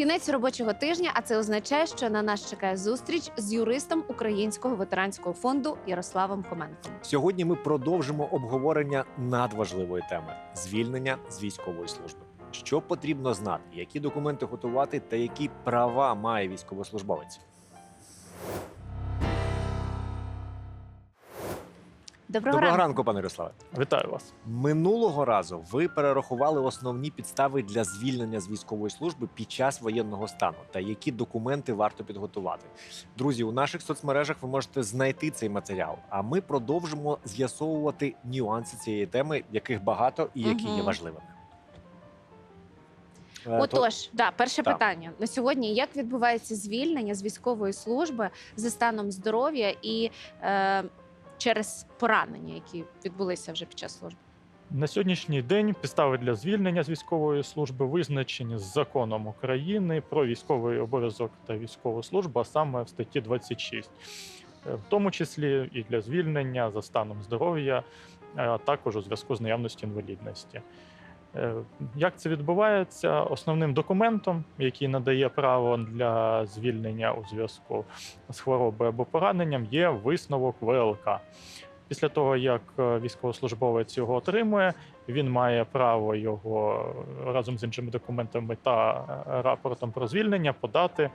Кінець робочого тижня, а це означає, що на нас чекає зустріч з юристом Українського ветеранського фонду Ярославом Хоменком. Сьогодні ми продовжимо обговорення надважливої теми звільнення з військової служби. Що потрібно знати, які документи готувати та які права має військовослужбовець? Доброго, Доброго ранку. ранку, пане Ярославе. Вітаю вас. Минулого разу ви перерахували основні підстави для звільнення з військової служби під час воєнного стану та які документи варто підготувати. Друзі, у наших соцмережах ви можете знайти цей матеріал. А ми продовжимо з'ясовувати нюанси цієї теми, яких багато і які є важливими. Е, Отож, да, перше Так. питання на сьогодні: як відбувається звільнення з військової служби за станом здоров'я і е, через поранення, які відбулися вже під час служби? На сьогоднішній день підстави для звільнення з військової служби визначені з законом України про військовий обов'язок та військову службу, а саме в статті 26, Е, в тому числі і для звільнення за станом здоров'я, а також у зв'язку з наявністю інвалідності. Е, Як це відбувається? Основним документом, який надає право для звільнення у зв'язку з хворобою або пораненням, є висновок ВЛК. Після того, як е, військовослужбовець його отримує, він має право його е, разом з іншими документами та рапортом про звільнення подати.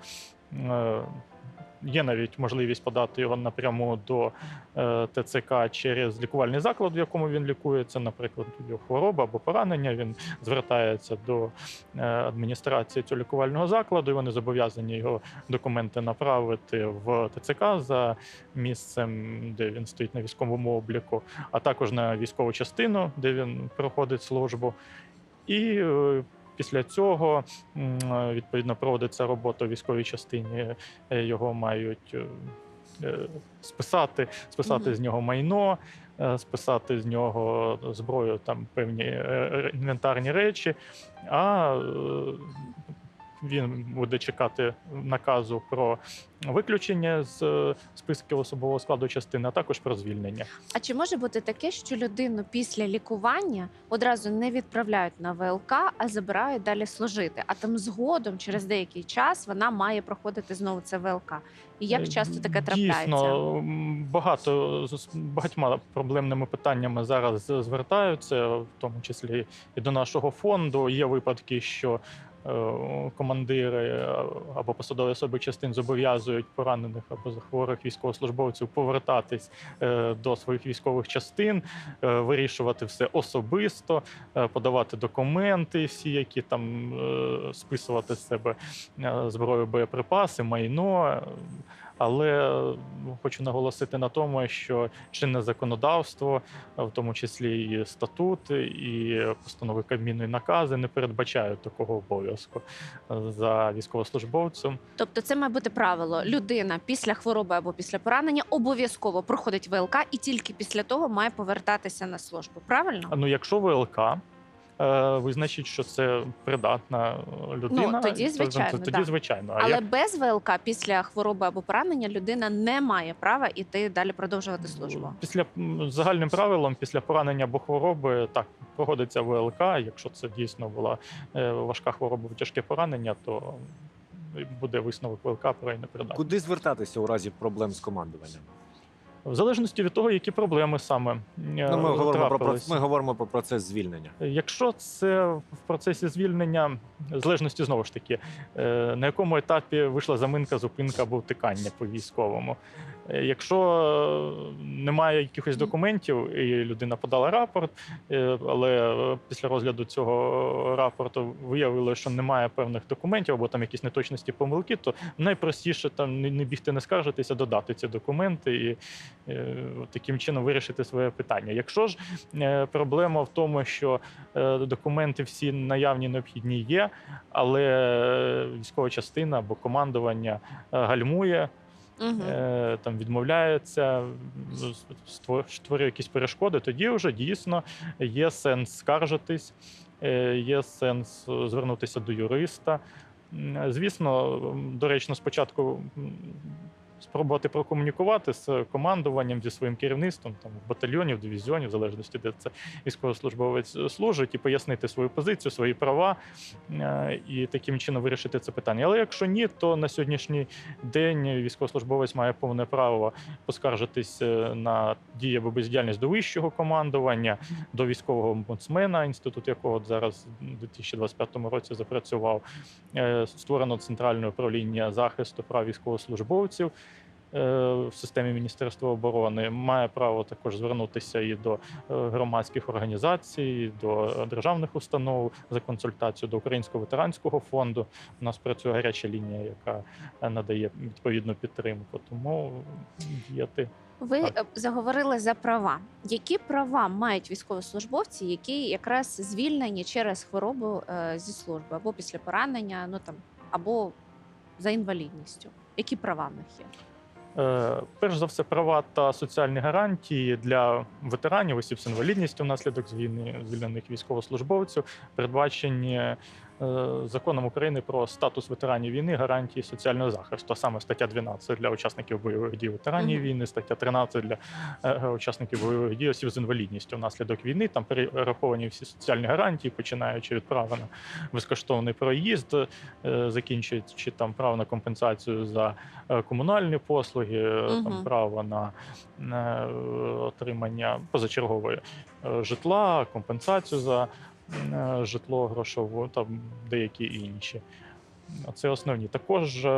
Є навіть можливість подати його напряму до е, ТЦК через лікувальний заклад, в якому він лікується, наприклад, його хвороба або поранення. Він звертається до е, адміністрації цього лікувального закладу, і вони зобов'язані його документи направити в ТЦК за місцем, де він стоїть на військовому обліку, а також на військову частину, де він проходить службу. І е, після цього е, відповідно проводиться робота в військовій частині. Е, Його мають е, списати, списати Мгм. з нього майно, списати з нього зброю, там певні інвентарні речі. А він буде чекати наказу про виключення з е, списків особового складу частини, а також про звільнення. А чи може бути таке, що людину після лікування одразу не відправляють на ВЛК, а забирають далі служити? А там згодом, через деякий час, вона має проходити знову це ВЛК? І як часто таке трапляється? Е, Дійсно, багато з багатьма проблемними питаннями зараз звертаються, в тому числі і до нашого фонду. Є випадки, що е, командири е, або посадові особи частин зобов'язують поранених або захворих військовослужбовців повертатись е, до своїх військових частин, е, вирішувати все особисто, е, подавати документи, всі, які там е, списувати з себе е, зброю, боєприпаси, майно. Але ну, хочу наголосити на тому, що чинне законодавство, в тому числі і статут, і постанови Кабміну і накази не передбачають такого обов'язку за військовослужбовцем. Тобто, це має бути правило: людина після хвороби або після поранення обов'язково проходить ВЛК і тільки після того має повертатися на службу. Правильно? Ну, якщо ВЛК е, визначить, що це придатна людина, Ну, тоді то- звичайно, то, тоді да. звичайно. А Але як без ВЛК після хвороби або поранення людина не має права іти далі продовжувати службу. Після м, загальним правилом, після поранення або хвороби, так проводиться ВЛК. Якщо це дійсно була е, важка хвороба, тяжке поранення, то буде висновок ВЛК про її непридатність. Куди звертатися у разі проблем з командуванням? В залежності від того, які проблеми саме е, Ну, ми говоримо про ми говоримо про процес звільнення. Якщо це в процесі звільнення, в залежності знову ж таки, е, на якому етапі вийшла заминка, зупинка або втикання по військовому. Е, Якщо е, немає якихось документів, і людина подала рапорт, е, але після розгляду цього рапорту виявилося, що немає певних документів або там якісь неточності помилки, то найпростіше там не бігти, не скаржитися, додати ці документи і таким чином вирішити своє питання. Якщо ж проблема в тому, що документи всі наявні необхідні є, але військова частина або командування гальмує, Угу. там відмовляється, ство- створює якісь перешкоди, тоді вже дійсно є сенс скаржитись, е, є сенс е, звернутися до юриста. Звісно, доречно спочатку м, спробувати прокомунікувати з командуванням зі своїм керівництвом там батальйонів, дивізіонів, в залежності, де це військовослужбовець служить, і пояснити свою позицію, свої права е, і таким чином вирішити це питання. Але якщо ні, то на сьогоднішній день військовослужбовець має повне право поскаржитись е, на дії або бездіяльність до вищого командування, до військового омбудсмена, інститут якого зараз у 2025 році запрацював. Е, Створено центральне управління захисту прав військовослужбовців. Е, В системі Міністерства оборони має право також звернутися і до е, громадських організацій, і до е, державних установ за консультацією до Українського ветеранського фонду. У нас працює гаряча лінія, яка надає відповідну підтримку. Тому діяти Ви Так. заговорили за права. Які права мають військовослужбовці, які якраз звільнені через хворобу зі служби або після поранення, ну там або за інвалідністю? Які права в них є? Е, Перш за все, права та соціальні гарантії для ветеранів, осіб з інвалідністю внаслідок війни, звільнених військовослужбовців, передбачені законом України про статус ветеранів війни, гарантії соціального захисту. А саме стаття 12 для учасників бойових дій ветеранів війни, стаття 13 для е, учасників бойових дій осіб з інвалідністю внаслідок війни. Там перераховані всі соціальні гарантії, починаючи від права на безкоштовний проїзд, е, закінчуючи там право на компенсацію за е, комунальні послуги, е, там право на, на е, отримання позачергової е, житла, компенсацію за е, житло грошову, там деякі інші. Це основні. Також е,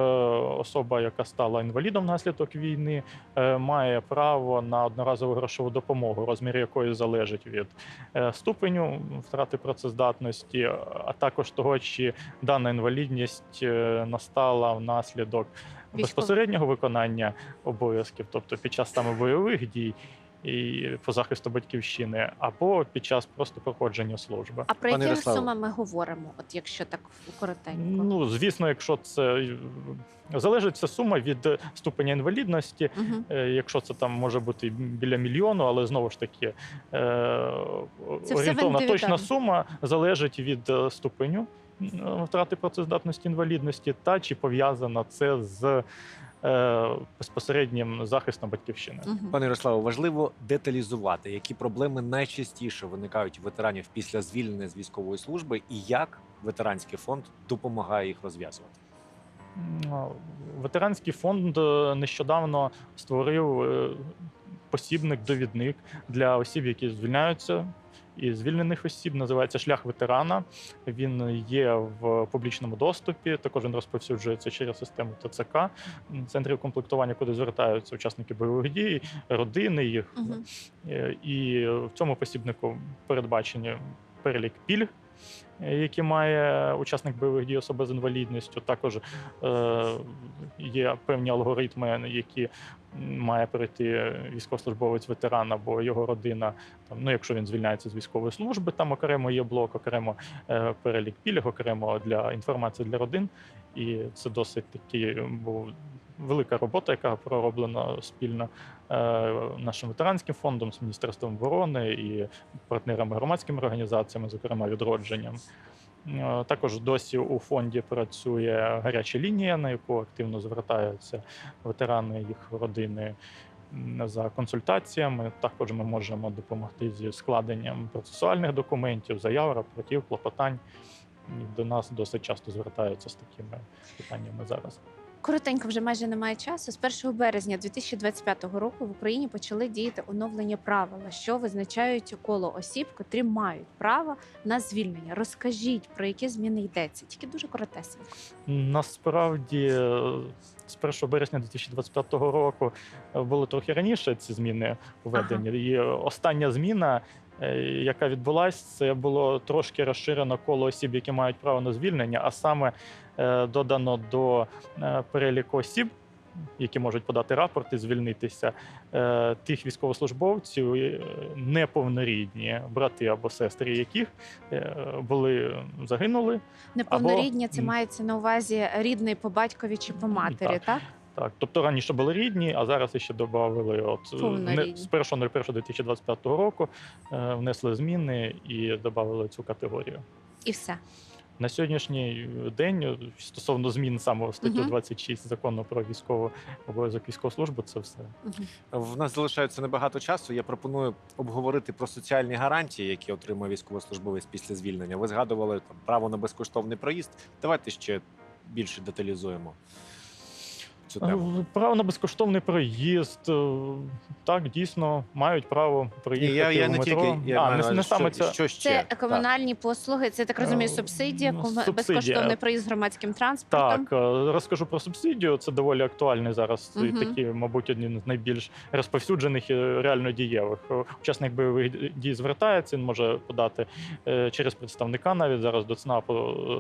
особа, яка стала інвалідом внаслідок війни, е, має право на одноразову грошову допомогу, розмір якої залежить від е, ступеню втрати працездатності, а також того, чи дана інвалідність е, настала внаслідок безпосереднього виконання обов'язків, тобто під час саме бойових дій і по захисту батьківщини, або під час просто проходження служби. А про які суми ми говоримо? От якщо так коротенько? Ну, звісно, якщо це е, залежить ця сума від ступеня інвалідності. Угу. Якщо це там може бути біля мільйону, але знову ж таки е, орієнтовна точна сума залежить від е, ступеню втрати працездатності інвалідності, та чи пов'язано це з безпосереднім захистом батьківщини. Угу. Пане Ярославе, важливо деталізувати, які проблеми найчастіше виникають у ветеранів після звільнення з військової служби, і як ветеранський фонд допомагає їх розв'язувати. Ветеранський фонд е, нещодавно створив е, посібник-довідник для осіб, які звільняються. І звільнених осіб називається шлях ветерана. Він є в публічному доступі. Також він розповсюджується через систему ТЦК, центрів комплектування, куди звертаються учасники бойових дій, родини їх. Угу. І в цьому посібнику передбачені перелік пільг, які має учасник бойових дій особа з інвалідністю. Також е, є певні алгоритми, які має перейти військовослужбовець ветеран або його родина. Там, ну, якщо він звільняється з військової служби, там окремо є блок, окремо е, перелік пільг, окремо для інформації для родин. І це досить таки був велика робота, яка пророблена спільно е, нашим ветеранським фондом з Міністерством оборони і партнерами громадськими організаціями, зокрема відродженням. Е, Також досі у фонді працює гаряча лінія, на яку активно звертаються ветерани, їх родини за консультаціями. Також ми можемо допомогти зі складенням процесуальних документів, заяв, рапортів, клопотань. До нас досить часто звертаються з такими питаннями зараз. Коротенько вже майже немає часу. З 1 березня 2025 року в Україні почали діяти оновлення правила, що визначають коло осіб, котрі мають право на звільнення. Розкажіть про які зміни йдеться, тільки дуже коротесенько. Насправді, е, з 1 березня 2025 року е, були трохи раніше ці зміни введені. І остання зміна, яка відбулася, це було трошки розширено коло осіб, які мають право на звільнення, а саме е, додано до е, переліку осіб. Які можуть подати рапорт і звільнитися е, тих військовослужбовців, е, неповнорідні брати або сестри, яких е, були загинули, Неповнорідні це мається на увазі рідний по батькові чи по матері, Так. так? Так, тобто раніше були рідні, а зараз ще додали от е, не, з 1.01.2025 року е, внесли зміни і додали цю категорію. І все. На сьогоднішній день е, стосовно змін саме в статтю Мгм. 26 закону про військову обов'язок військову службу, це все. В нас залишається небагато часу. Я пропоную обговорити про соціальні гарантії, які отримує військовослужбовець після звільнення. Ви згадували там право на безкоштовний проїзд. Давайте ще більше деталізуємо цю тему. Е, Право на безкоштовний проїзд. е, Так, дійсно, мають право Ні, проїхати я, я в не метро. тільки я а, маю не, не саме що, це. що ще Це Так. комунальні послуги, це так розумію, Е, субсидія, ну, ком- субсидія. безкоштовний проїзд громадським транспортом. Так, розкажу про субсидію. Це доволі актуальний зараз. і Такі, мабуть, один з найбільш розповсюджених і реально дієвих. Учасник бойових дій звертається, він може подати через представника навіть зараз до ЦНАПу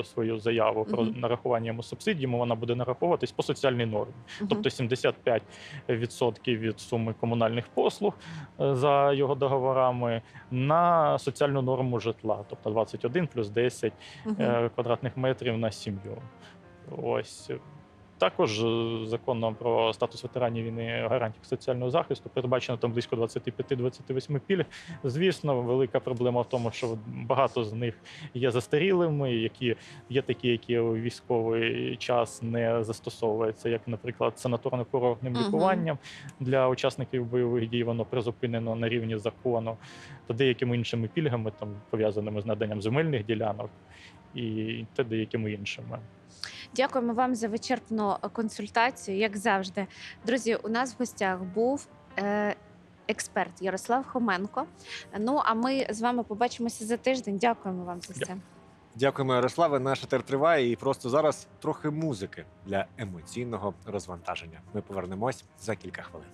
свою заяву про Мгм. нарахування йому субсидії. йому Вона буде нараховуватись по соціальній нормі. Тобто 75% від суми комунальних послуг е, за його договорами на соціальну норму житла, тобто 21 плюс 10 Мгм. е, квадратних метрів на сім'ю. Ось. Також е, законом про статус ветеранів війни гарантій соціального захисту передбачено там близько 25-28 пільг. Звісно, велика проблема в тому, що багато з них є застарілими, які є такі, які у військовий час не застосовуються, як, наприклад, санаторно-курортним Мгм. лікуванням для учасників бойових дій, воно призупинено на рівні закону, та деякими іншими пільгами, там пов'язаними з наданням земельних ділянок і та деякими іншими. Дякуємо вам за вичерпну е, консультацію, як завжди. Друзі, у нас в гостях був е, експерт Ярослав Хоменко. Ну а ми з вами побачимося за тиждень. Дякуємо вам за це. Дякуємо, Ярославе. Наш етер триває, і просто зараз трохи музики для емоційного розвантаження. Ми повернемось за кілька хвилин.